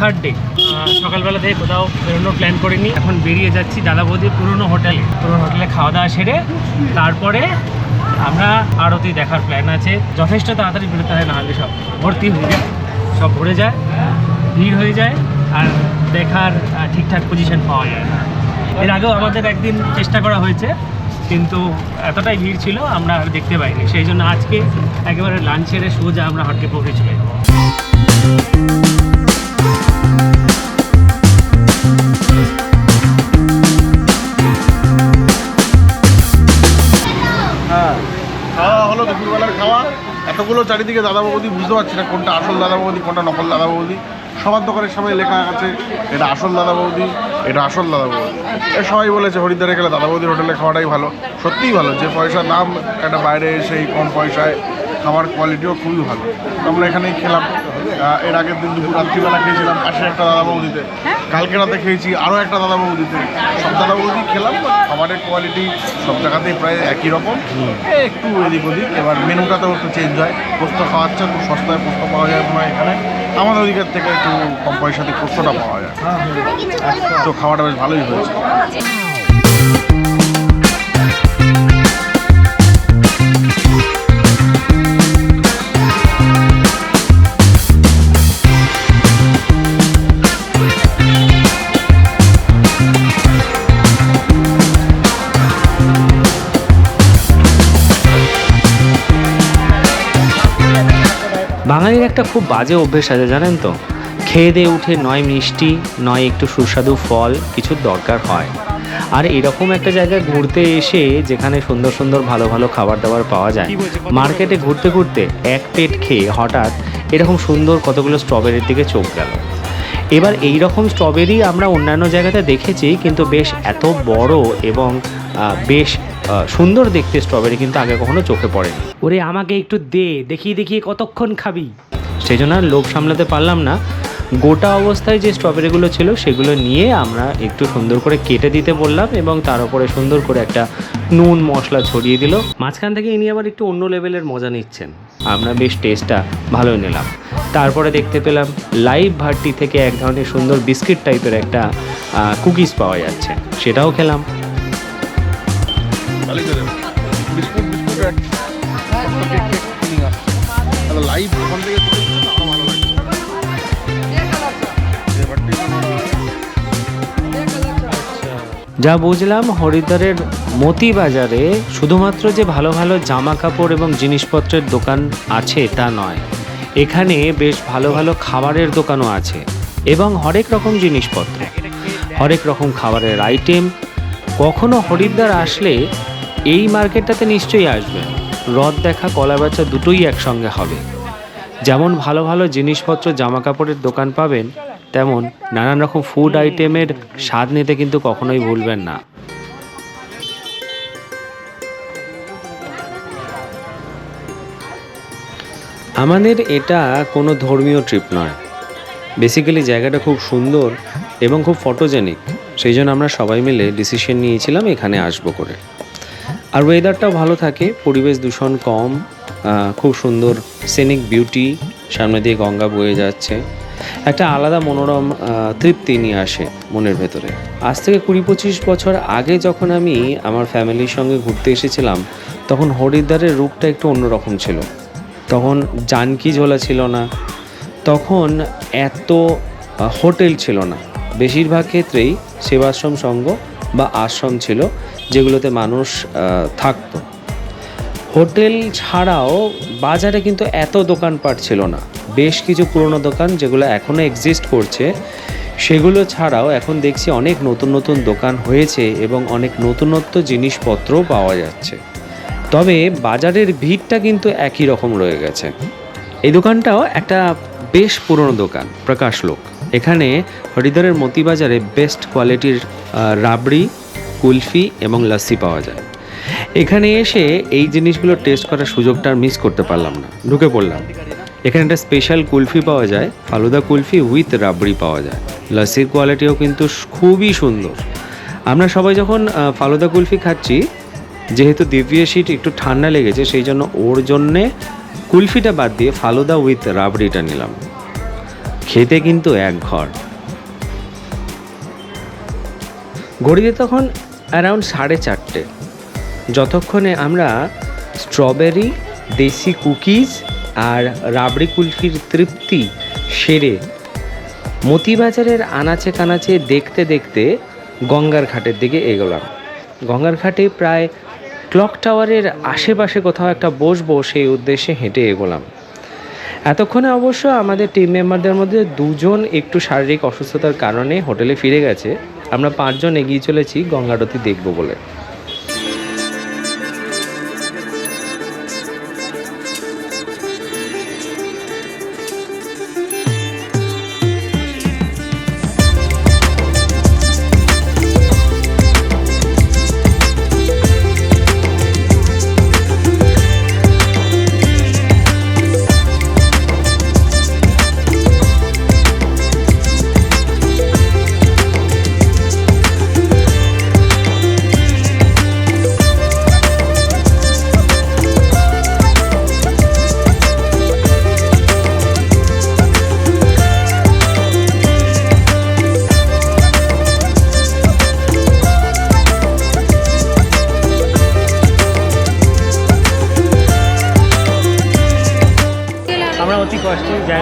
Third day সকালবেলা থেকে কোথাও বেরোনোর প্ল্যান করিনি। এখন বেরিয়ে যাচ্ছি দাদা বৌদির পুরনো হোটেলে। পুরনো হোটেলে খাওয়া দাওয়া সেরে তারপরে আমরা আরতি দেখার প্ল্যান আছে। যথেষ্ট তাড়াতাড়ি বেরোতে হয় নাহলে সব ভর্তি হয়ে যায়। সব ভরে যায়, ভিড় হয়ে যায়, আর দেখার ঠিকঠাক পজিশন পাওয়া যায় না। এর আগেও আমাদের একদিন চেষ্টা করা হয়েছে, কিন্তু এতটাই ভিড় ছিল, আমরা আর দেখতে পাইনি। সেই জন্য আজকে একেবারে লাঞ্চ সেরে সোজা আমরা হটকে পৌঁছে চলে যাব। চারিদিকে দাদা বৌদি বুঝতে পারছি না কোনটা আসল দাদা বৌদি কোনটা নকল দাদা বৌদি সবার দোকানের সামনে লেখা আছে, এটা আসল দাদা বৌদি এটা আসল দাদা বৌদি এ সবাই বলেছে হরিদ্বারে গেলে দাদা বৌদির হোটেলে খাওয়াটাই ভালো। সত্যিই ভালো, যে পয়সা দাম একটা বাইরে এসে এই কম পয়সায় খাবার কোয়ালিটিও খুবই ভালো। আমরা এখানেই খেলাম। এর আগের দিন দুপুর রাত্রিবেলা খেয়েছিলাম পাশে একটা দাদা বৌদিতে। কালকে রাতে খেয়েছি আরও একটা দাদা বৌদিতে। সব দাদা বৌদি খেলাম খাবারের কোয়ালিটি সব জায়গাতেই প্রায় একই রকম। একটু এদিক ওদিক এবার মেনুটাতেও একটু চেঞ্জ হয়। পোস্ত খাওয়াচ্ছে খুব সস্তায় পোস্ত পাওয়া যায় মনে হয় এখানে। আমাদের ওদিকের থেকে একটু কম পয়সাতে পোস্তটা পাওয়া যায়। তো খাওয়াটা বেশ ভালোই হয়েছে। একটা খুব বাজে অভ্যেস আছে জানেন তো? খেয়ে দিয়ে উঠে নয় মিষ্টি নয় একটু সুস্বাদু ফল কিছুর দরকার হয়। আর এরকম একটা জায়গায় ঘুরতে এসে যেখানে সুন্দর সুন্দর ভালো ভালো খাবার দাবার পাওয়া যায় মার্কেটে ঘুরতে ঘুরতে এক পেট খেয়ে হঠাৎ এরকম সুন্দর কতগুলো স্ট্রবেরির দিকে চোখ গেল। এবার এই রকম স্ট্রবেরি আমরা অন্যান্য জায়গাতে দেখেছি কিন্তু বেশ এত বড় এবং বেশ সুন্দর দেখতে স্ট্রবেরি কিন্তু আগে কখনো চোখে পড়েনি। ওরে আমাকে একটু দে দেখিয়ে দেখিয়ে কতক্ষণ খাবি? সেই জন্য আর লোভ সামলাতে পারলাম না। গোটা অবস্থায় যে স্ট্রবেরিগুলো ছিল সেগুলো নিয়ে আমরা একটু সুন্দর করে কেটে দিতে বললাম এবং তার উপরে সুন্দর করে একটা নুন, মশলা ছড়িয়ে দিল। মাঝখান থেকে ইনি আবার একটু অন্য লেভেলের মজা নিচ্ছেন। আমরা বেশ টেস্টটা ভালোই নিলাম। তারপরে দেখতে পেলাম লাইভ ভার্টি থেকে এক ধরনের সুন্দর বিস্কিট টাইপের একটা কুকিজ পাওয়া যাচ্ছে। সেটাও খেলাম। যা বুঝলাম হরিদ্বারের মতি বাজারে শুধুমাত্র যে ভালো ভালো জামা কাপড় এবং জিনিসপত্রের দোকান আছে তা নয়, এখানে বেশ ভালো ভালো খাবারের দোকানও আছে এবং হরেক রকম জিনিসপত্র, হরেক রকম খাবারের আইটেম কখনো হরিদ্বার আসলে এই মার্কেটটাতে নিশ্চয়ই আসবেন রথ দেখা, কলা বেচা দুটোই একসঙ্গে হবে। যেমন ভালো ভালো জিনিসপত্র জামা কাপড়ের দোকান পাবেন তেমন নানান রকম ফুড আইটেমের স্বাদ নিতে কিন্তু কখনোই ভুলবেন না। আমাদের এটা কোনো ধর্মীয় ট্রিপ নয়। বেসিক্যালি জায়গাটা খুব সুন্দর এবং খুব ফটোজেনিক সেই জন্য আমরা সবাই মিলে ডিসিশন নিয়েছিলাম এখানে আসব করে। আর ওয়েদারটাও ভালো থাকে, পরিবেশ দূষণ কম খুব সুন্দর সেনিক বিউটি সামনে দিয়ে গঙ্গা বয়ে যাচ্ছে। একটা আলাদা মনোরম তৃপ্তি নিয়ে আসে মনের ভেতরে। আজ থেকে কুড়ি পঁচিশ বছর আগে যখন আমি আমার ফ্যামিলির সঙ্গে ঘুরতে এসেছিলাম, তখন হরিদ্বারের রূপটা একটু অন্যরকম ছিল। তখন জানকি ঝোলা ছিল না। তখন এত হোটেল ছিল না। বেশিরভাগ ক্ষেত্রেই সেবাশ্রম সংঘ বা আশ্রম ছিল, যেগুলোতে মানুষ থাকতো। হোটেল ছাড়াও বাজারে কিন্তু এত দোকানপাট ছিল না। বেশ কিছু পুরনো দোকান যেগুলো এখনও এক্সিস্ট করছে। সেগুলো ছাড়াও এখন দেখছি অনেক নতুন নতুন দোকান হয়েছে এবং অনেক নতুনত্ব জিনিসপত্রও পাওয়া যাচ্ছে। তবে বাজারের ভিড়টা কিন্তু একই রকম রয়ে গেছে। এই দোকানটাও একটা বেশ পুরনো দোকান, প্রকাশ লোক। এখানে হরিদ্বারের মতিবাজারে বেস্ট কোয়ালিটির রাবড়ি, কুলফি এবং লাস্সি পাওয়া যায়। এখানে এসে এই জিনিসগুলো টেস্ট করার সুযোগটা আর মিস করতে পারলাম না। ঢুকে পড়লাম। এখানে একটা স্পেশাল কুলফি পাওয়া যায় ফালুদা কুলফি উইথ রাবড়ি পাওয়া যায়। লাস্সির কোয়ালিটিও কিন্তু খুবই সুন্দর। আমরা সবাই যখন ফালুদা কুলফি খাচ্ছি, যেহেতু দিব্যা শীত একটু ঠান্ডা লেগেছে, সেই জন্য ওর জন্যে কুলফিটা বাদ দিয়ে ফালুদা উইথ রাবড়িটা নিলাম। খেতে কিন্তু এক ঘর। ঘড়িতে তখন অ্যারাউন্ড সাড়ে চারটে। যতক্ষণে আমরা স্ট্রবেরি দেশি কুকিজ আর রাবড়ি কুলফির তৃপ্তি সেরে মতিবাজারের আনাচে কানাচে দেখতে দেখতে গঙ্গার ঘাটের দিকে এগোলাম। গঙ্গার ঘাটে প্রায় ক্লক টাওয়ারের আশেপাশে কোথাও একটা বসবো সেই উদ্দেশ্যে হেঁটে এগোলাম। এতক্ষণে অবশ্য আমাদের টিম মেম্বারদের মধ্যে দুজন একটু শারীরিক অসুস্থতার কারণে হোটেলে ফিরে গেছে। আমরা পাঁচজন এগিয়ে চলেছি গঙ্গারতি দেখব বলে।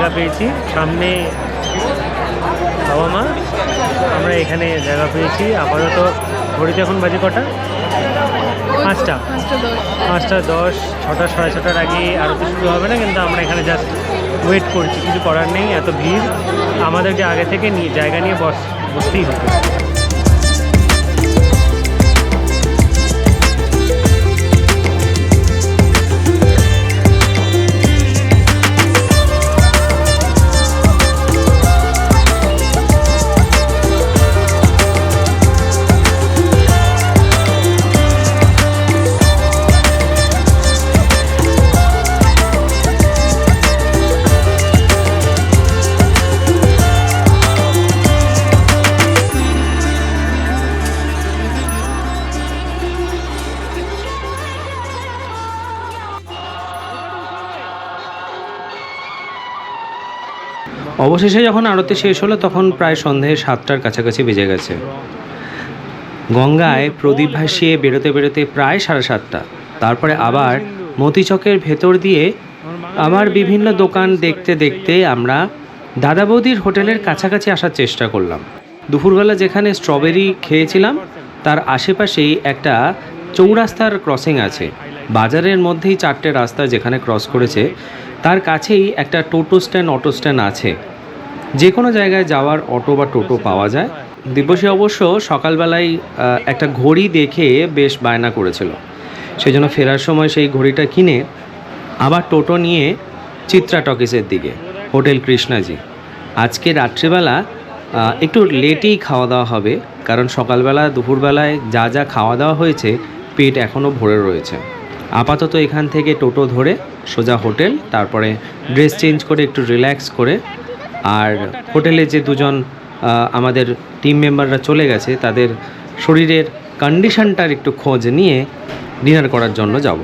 জায়গা পেয়েছি। সামনে বাবা মা আমরা এখানে জায়গা পেয়েছি। আপাতত ঘড়িতে এখন বাজে কটা? পাঁচটা। পাঁচটা দশ। ছটা সাড়ে ছটার আগে আরও তো শুরু হবে না কিন্তু আমরা এখানে জাস্ট ওয়েট করছি। কিছু করার নেই এত ভিড়। আমাদেরকে আগে থেকে নিয়ে জায়গা নিয়ে বস বসতেই হতো অবশেষে যখন আরতি শেষ হলো, তখন প্রায় সন্ধে সাতটার কাছাকাছি বেজে গেছে। গঙ্গায় প্রদীপ ভাসিয়ে বেরোতে বেরোতে প্রায় সাড়ে সাতটা। তারপরে আবার মতিচকের ভেতর দিয়ে আবার বিভিন্ন দোকান দেখতে দেখতে আমরা দাদা বৌদির হোটেলের কাছাকাছি আসার চেষ্টা করলাম। দুপুরবেলা যেখানে স্ট্রবেরি খেয়েছিলাম, তার আশেপাশেই একটা চৌরাস্তার ক্রসিং আছে। বাজারের মধ্যেই চারটে রাস্তা যেখানে ক্রস করেছে তার কাছেই একটা টোটো স্ট্যান্ড, অটো স্ট্যান্ড আছে। যে কোনো জায়গায় যাওয়ার অটো বা টোটো পাওয়া যায়। দিব্যসী অবশ্য সকালবেলায় একটা ঘড়ি দেখে বেশ বায়না করেছিল। সেই জন্য ফেরার সময় সেই ঘড়িটা কিনে আবার টোটো নিয়ে চিত্রা টকিসের দিকে, হোটেল কৃষ্ণাজি। আজকে রাত্রিবেলা একটু লেটেই খাওয়া দাওয়া হবে, কারণ সকালবেলা, দুপুরবেলায় যা যা খাওয়া দাওয়া হয়েছে, পেট এখনও ভরে রয়েছে। আপাতত এখান থেকে টোটো ধরে সোজা হোটেল, তারপরে ড্রেস চেঞ্জ করে একটু রিল্যাক্স করে, আর হোটেলে যে দুজন আমাদের টিম মেম্বাররা চলে গেছে, তাদের শরীরের কন্ডিশনটার একটু খোঁজ নিয়ে ডিনার করার জন্য যাব।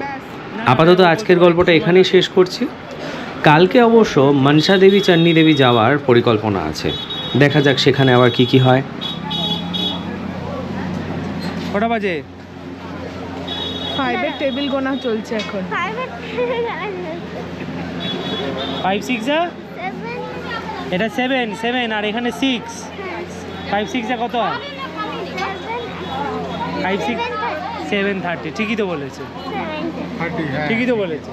আপাতত আজকের গল্পটা এখানেই শেষ করছি। কালকে অবশ্য মনসা দেবী, চান্নি দেবী যাওয়ার পরিকল্পনা আছে। দেখা যাক সেখানে আবার কি কি হয়। কটা বাজে? ফাইভের টেবিল গোনা চলছে এখন। ফাইভ সিক্স এটা সেভেন সেভেন আর এখানে সিক্স ফাইভ সিক্সে কত? হয় ফাইভ সিক্স সেভেন থার্টি ঠিকই তো বলেছে। ঠিকই তো বলেছে।